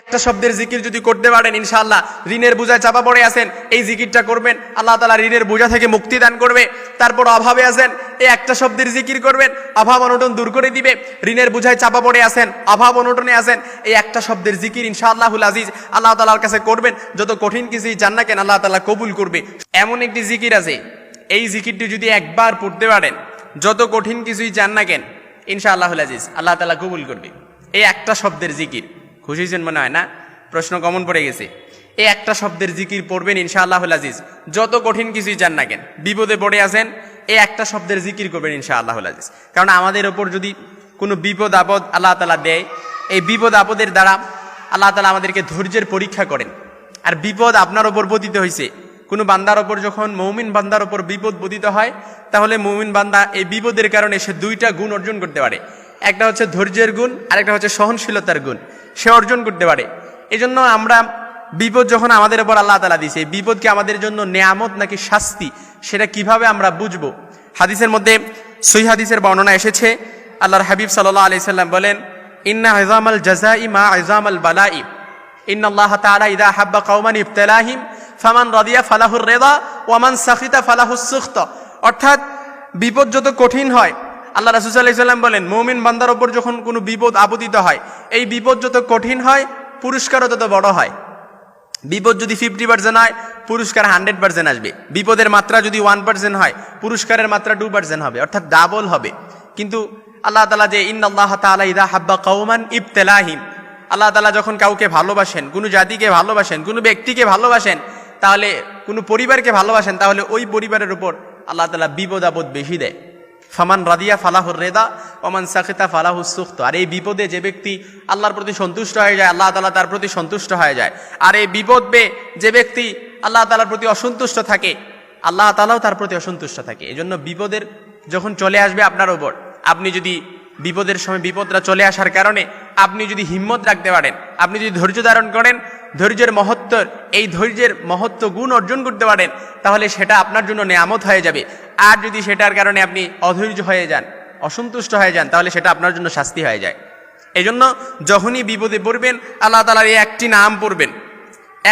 একটা শব্দের জিকির যদি করতে পারেন, ইনশাআল্লাহ ঋণের বোঝায় চাপা পড়ে আছেন। এই জিকিরটা করবেন, আল্লাহ তালা ঋণের বোঝা থেকে মুক্তি দান করবে। তারপর অভাবে আছেন, এই একটা শব্দের জিকির করবেন, অভাব অনটন দূর করে দিবে, ঋণের বোঝায় চাপা পড়ে আছেন, অভাব অনটনে আছেন। এই একটা শব্দের জিকির ইনশাআল্লাহুল আজিজ আল্লাহ তালার কাছে করবেন, যত কঠিন কিছুই জান না কেন আল্লাহ তালা কবুল করবে। এমন একটি জিকির আছে, এই জিকিরটি যদি একবার পড়তে পারেন, যত কঠিন কিছুই জান না কেন, ইনশাআল্লাহুল আজিজ আল্লাহ তালা কবুল করবে। এই একটা শব্দের জিকির। খুশি হয়েছেন মনে হয় না? প্রশ্ন কমন পড়ে গেছে। এই একটা শব্দের জিকির পড়বেন ইনশাআল্লাহ আজিজ। যত কঠিন কিছুই জান না কেন, বিপদে পড়ে আছেন এই একটা শব্দের জিকির করবেন ইনশাআল্লাহ আজিজ। কারণ আমাদের ওপর যদি কোনো বিপদ আপদ আল্লাহ তালা দেয়, এই বিপদ আপদের দ্বারা আল্লাহ তালা আমাদেরকে ধৈর্যের পরীক্ষা করেন। আর বিপদ আপনার ওপর পতিত হয়েছে। কোনো বান্দার ওপর যখন মৌমিন বান্দার ওপর বিপদ পতিত হয়, তাহলে মৌমিন বান্দা এই বিপদের কারণে সে দুইটা গুণ অর্জন করতে পারে। একটা হচ্ছে ধৈর্যের গুণ আর একটা হচ্ছে সহনশীলতার গুণ। সে অর্জন করতে পারে। এই জন্য আমরা বিপদ যখন আমাদের উপর আল্লাহ তালা দিয়েছে বিপদকে আমাদের জন্য নেয়ামত নাকি শাস্তি, সেটা কীভাবে আমরা বুঝব? হাদিসের মধ্যে সই হাদিসের বর্ণনা এসেছে। আল্লাহর হাবিব সাল্লাহ আলি সাল্লাম বলেন, ইন্না আজাম আল জাজাই মা আজাম আল বালাই ইন্না আল্লাহ তাআলা ইদা হাব্বা কওমান ইবতালাহিম, ফামান রাদিয়া ফালাহুর রেদা ওয়ামান সাখিতা ফালাহুস সুখত। অর্থাৎ বিপদ যত কঠিন হয় আল্লাহ রাসুসাল্লাম বলেন, মৌমিন বান্দার ওপর যখন কোনো বিপদ আপতিত হয়, এই বিপদ যত কঠিন হয়, পুরস্কারও তত বড় হয়। বিপদ যদি ফিফটি পার্সেন্ট হয়, পুরস্কার হান্ড্রেড পার্সেন্ট আসবে। বিপদের মাত্রা যদি ওয়ান পার্সেন্ট হয়, পুরস্কারের মাত্রা টু পার্সেন্ট হবে, অর্থাৎ ডাবল হবে। কিন্তু আল্লাহ তালা যে ইন আল্লাহ তালা ইদা হাব্বা কৌমান ইবতেলাহিম। আল্লাহ তালা যখন কাউকে ভালোবাসেন, কোনো জাতিকে ভালোবাসেন, কোনো ব্যক্তিকে ভালোবাসেন, তাহলে কোনো পরিবারকে ভালোবাসেন, তাহলে ওই পরিবারের উপর আল্লাহ তালা বিপদ আপদ বেশি দেয়। ফামান রাদিয়া ফালাহুর রেদা, ওমান সাকিতা ফালাহু সুখত। আর এই বিপদে যে ব্যক্তি আল্লাহর প্রতি সন্তুষ্ট হয়ে যায়, আল্লাহ তালা তার প্রতি সন্তুষ্ট হয়ে যায়। আর এই বিপদ বে যে ব্যক্তি আল্লাহ তালার প্রতি অসন্তুষ্ট থাকে, আল্লাহ তালাও তার প্রতি অসন্তুষ্ট থাকে। এই জন্য বিপদের যখন চলে আসবে আপনার ওপর, আপনি যদি বিপদের সময় বিপদটা চলে আসার কারণে আপনি যদি হিম্মত রাখতে পারেন, আপনি যদি ধৈর্য ধারণ করেন, ধৈর্যের মহত্ব, এই ধৈর্যের মহত্ব গুণ অর্জন করতে পারেন, তাহলে সেটা আপনার জন্য নেয়ামত হয়ে যাবে। আর যদি সেটার কারণে আপনি অধৈর্য হয়ে যান, অসন্তুষ্ট হয়ে যান, তাহলে সেটা আপনার জন্য শাস্তি হয়ে যায়। এই জন্য যখনই বিপদে পড়বেন, আল্লাহ তালার এই একটি নাম পড়বেন।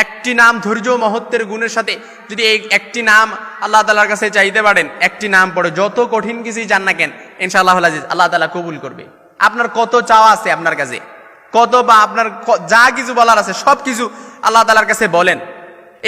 একটি নাম ধৈর্য মহত্বের গুণের সাথে যদি একটি নাম আল্লাহ তালার কাছে চাইতে পারেন, একটি নাম পড়ে, যত কঠিন কিছুই জান না কেন, ইনশাআল্লাহ আজিজ, আল্লাহ তালা কবুল করবে। আপনার কত চাওয়া আছে আপনার কাছে? কত বা আপনার যা কিছু বলার আছে সব কিছু আল্লাহ তালার কাছে বলেন।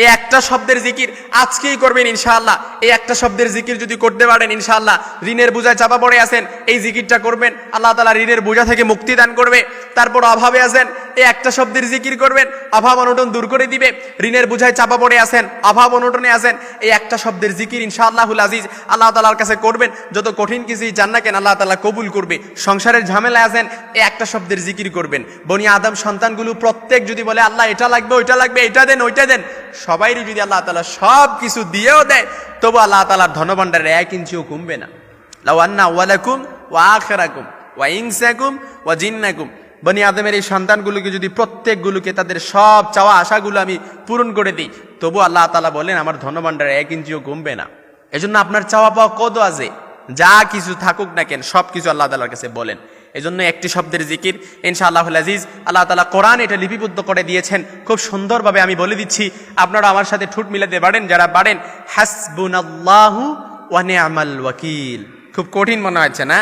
এই একটা শব্দের জিকির আজকেই করবেন ইনশাআল্লাহ। এই একটা শব্দের জিকির যদি করতে পারেন ইনশাআল্লাহ, ঋণের বোঝায় চাপা পড়ে আছেন, এই জিকিরটা করবেন, আল্লাহ তালা ঋণের বোঝা থেকে মুক্তি দান করবে, তারপর অভাবে আছেন, এই একটা শব্দের জিকির করবেন, অভাব অনটন দূর করে দিবে, ঋণের বোঝায় চাপা পড়ে আছেন, অভাব অনটনে আছেন, এই একটা শব্দের জিকির ইনশাআল্লাহুল আজিজ আল্লাহ তালার কাছে করবেন, যত কঠিন কিছুই জান না কেন আল্লাহ তালা কবুল করবে, সংসারের ঝামেলা আছেন, এই একটা শব্দের জিকির করবেন। বনি আদম সন্তানগুলো প্রত্যেক যদি বলে, আল্লাহ এটা লাগবে, ওইটা লাগবে, এটা দেন, ওইটা দেন সবাইরই যদি আল্লাহ তালা সব কিছু দিয়েও দেয়, তবু আল্লাহ তালার ধনভাণ্ডারের এক ইঞ্চিও কমবে না। লাওয়ান্না ওয়ালাকুম ওয়া আখেরাকুম ওয়া ইনসাকুম ওয়া জিন্নাকুম। বনি আদমের এই সন্তানগুলোকে যদি প্রত্যেকগুলোকে তাদের সব চাওয়া আশাগুলো আমি পূরণ করে দিই, তবু আল্লাহ তালা বলেন আমার ধনভাণ্ডারে এক ইঞ্চিও কমবে না। এজন্য আপনার চাওয়া পাওয়া কত আছে, যা কিছু থাকুক না কেন সব কিছু আল্লাহ তালার কাছে বলেন। এই জন্য একটি শব্দের জিকির ইনশা আল্লাহ আজিজ, আল্লাহ তালা কোরআন এটা লিপিবদ্ধ করে দিয়েছেন। খুব সুন্দরভাবে আমি বলে দিচ্ছি আপনারা আমার সাথে ঠুট মিলাতে পারেন, যারা পারেন হাসবুন আল্লাহু ওয়ানে আমাল ওয়াকিল। খুব কঠিন মনে হচ্ছে না?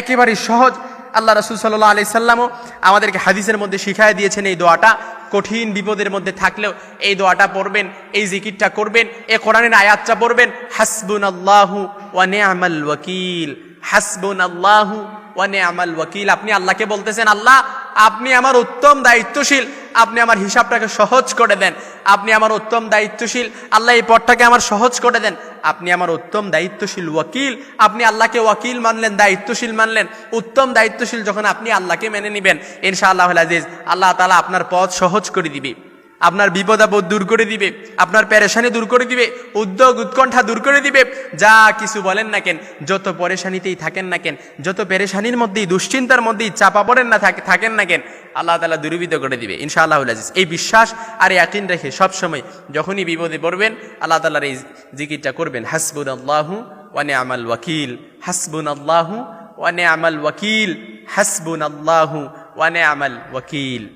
একেবারেই সহজ। আল্লাহ রসুল সাল্লাহ আলি সাল্লামও আমাদেরকে হাদিসের মধ্যে শিখাই দিয়েছেন এই দোয়াটা। কঠিন বিপদের মধ্যে থাকলেও এই দোয়াটা পড়বেন, এই জিকিরটা করবেন এ কোরআনের আয়াতটা পড়বেন হাসবুন আল্লাহু ওয়ানে আমাল ওয়াকিল। হাসবুন আল্লাহু ওয়ানে আমাল ওয়াকিল, আপনি আল্লাহকে বলতেছেন, আল্লাহ, আপনি আমার উত্তম দায়িত্বশীল, আপনি আমার হিসাবটাকে সহজ করে দেন, আপনি আমার উত্তম দায়িত্বশীল, আল্লাহ এই পথটাকে আমার সহজ করে দেন। আপনি আমার উত্তম দায়িত্বশীল ওয়াকিল, আপনি আল্লাহকে ওয়াকিল মানলেন, দায়িত্বশীল মানলেন, উত্তম দায়িত্বশীল যখন আপনি আল্লাহকে মেনে নেবেন ইনশাআল্লাহ আজিজ, আল্লাহ তালা আপনার পথ সহজ করে দিবে। আপনার বিপদাবোধ দূর করে দিবে, আপনার পেরেশানি দূর করে দিবে, উদ্যোগ উৎকণ্ঠা দূর করে দিবে। যা কিছু বলেন না কেন, যত পরেশানিতেই থাকেন না কেন, যত পেরেশানির মধ্যেই, দুশ্চিন্তার মধ্যেই চাপা পড়েন না থাক- থাকেন না কেন, আল্লাহ তালা দুর্বিত করে দিবে ইনশাআল্লাহ আজিজ। এই বিশ্বাস আর ইয়াকিন রেখে সবসময় যখনই বিপদে পড়বেন, আল্লাহ তালার এই জিকিরটা করবেন হাসবুন আল্লাহু ওয়ানে আমাল ওয়াকিল হাসবুন আল্লাহু ওয়ানে আমাল ওয়াকিল হাসবুন আল্লাহু ওয়ানে আমাল ওয়াকিল।